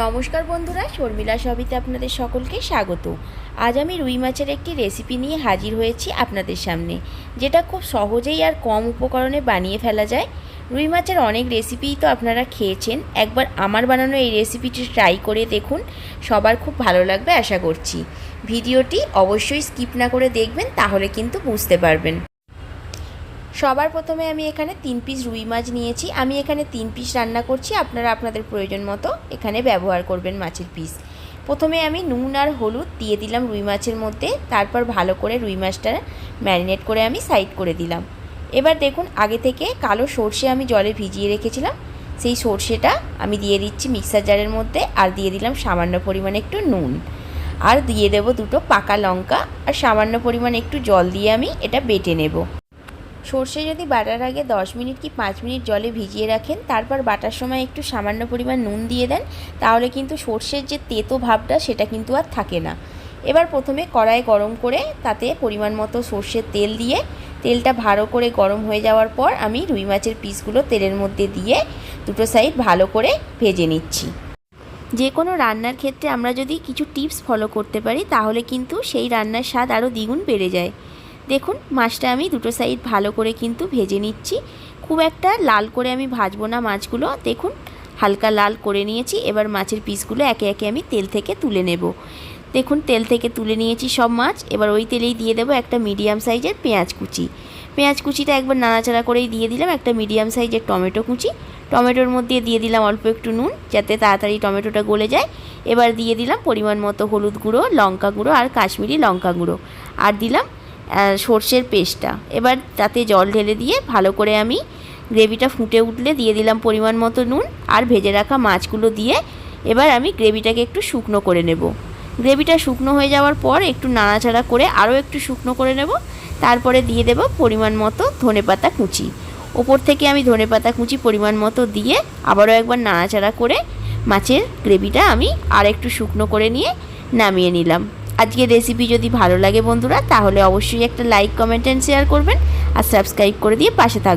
নমস্কার বন্ধুরা, শর্মিলা সবিতে আপনাদের সকলকে স্বাগত। আজ আমি রুই মাছের একটি রেসিপি নিয়ে হাজির হয়েছি আপনাদের সামনে, যেটা খুব সহজেই আর কম উপকরণে বানিয়ে ফেলা যায়। রুই মাছের অনেক রেসিপিই তো আপনারা খেয়েছেন, একবার আমার বানানো এই রেসিপিটি ট্রাই করে দেখুন, সবার খুব ভালো লাগবে আশা করছি। ভিডিওটি অবশ্যই স্কিপ না করে দেখবেন, তাহলে কিন্তু বুঝতে পারবেন। সবার প্রথমে আমি এখানে তিন পিস রুই মাছ নিয়েছি। আমি এখানে তিন পিস রান্না করছি, আপনারা আপনাদের প্রয়োজন মতো এখানে ব্যবহার করবেন মাছের পিস প্রথমে আমি নুন আর হলুদ দিয়ে দিলাম রুই মাছের মধ্যে, তারপর ভালো করে রুই মাছটা ম্যারিনেট করে আমি সাইড করে দিলাম। এবার দেখুন, আগে থেকে কালো সর্ষে আমি জলে ভিজিয়ে রেখেছিলাম, সেই সর্ষেটা আমি দিয়ে দিচ্ছি মিক্সার জারের মধ্যে আর দিয়ে দিলাম সামান্য পরিমাণে একটু নুন। আর দিয়ে দেব দুটো পাকা লঙ্কা, আর সামান্য পরিমাণে একটু জল দিয়ে আমি এটা বেটে নেব। সর্ষে যদি বাটার আগে 10 মিনিট কি পাঁচ মিনিট জলে ভিজিয়ে রাখেন, তারপর বাটার সময় একটু সামান্য পরিমাণ নুন দিয়ে দেন, তাহলে কিন্তু সর্ষের যে তেতো ভাবটা সেটা কিন্তু আর থাকে না। এবার প্রথমে কড়াই গরম করে তাতে পরিমাণ মতো সর্ষের তেল দিয়ে, তেলটা ভালো করে গরম হয়ে যাওয়ার পর আমি রুই মাছের পিসগুলো তেলের মধ্যে দিয়ে দুটো সাইড ভালো করে ভেজে নিচ্ছি। যে কোনো রান্নার ক্ষেত্রে আমরা যদি কিছু টিপস ফলো করতে পারি, তাহলে কিন্তু সেই রান্নার স্বাদ আরও দ্বিগুণ বেড়ে যায়। দেখুন, মাছটা আমি দুটো সাইড ভালো করে কিন্তু ভেজে নিচ্ছি। খুব একটা লাল করে আমি ভাজবো না মাছগুলো। দেখুন, হালকা লাল করে নিয়েছি। এবার মাছের পিসগুলো একে একে আমি তেল থেকে তুলে নেব। দেখুন, তেল থেকে তুলে নিয়েছি সব মাছ। এবার ওই তেলেই দিয়ে দেবো একটা মিডিয়াম সাইজের পেঁয়াজ কুচি। পেঁয়াজ কুচিটা একবার নাড়াচাড়া করেই দিয়ে দিলাম একটা মিডিয়াম সাইজের টমেটো কুচি। টমেটোর মধ্যে দিয়ে দিলাম অল্প একটু নুন, যাতে তাড়াতাড়ি টমেটোটা গলে যায়। এবার দিয়ে দিলাম পরিমাণ মতো হলুদ গুঁড়ো, লঙ্কা গুঁড়ো আর কাশ্মীরি লঙ্কা গুঁড়ো। আর দিলাম সর্ষের পেস্টটা। এবার তাতে জল ঢেলে দিয়ে ভালো করে আমি গ্রেভিটা ফুটে উঠলে দিয়ে দিলাম পরিমাণ মতো নুন আর ভেজে রাখা মাছগুলো দিয়ে এবার আমি গ্রেভিটাকে একটু শুকনো করে নেব। গ্রেভিটা শুকনো হয়ে যাওয়ার পর একটু নাড়াচাড়া করে আরও একটু শুকনো করে নেব। তারপরে দিয়ে দেব পরিমাণ মতো ধনেপাতা কুচি। ওপর থেকে আমি ধনেপাতা কুচি পরিমাণ মতো দিয়ে আবারও একবার নাড়াচাড়া করে মাছের গ্রেভিটা আমি আর একটু শুকনো করে নিয়ে নামিয়ে নিলাম। আজকের রেসিপি যদি ভালো লাগে বন্ধুরা, তাহলে অবশ্যই একটা লাইক কমেন্ট অ্যান্ড শেয়ার করবেন। আর সাবস্ক্রাইব করে দিয়ে পাশে থাকবেন।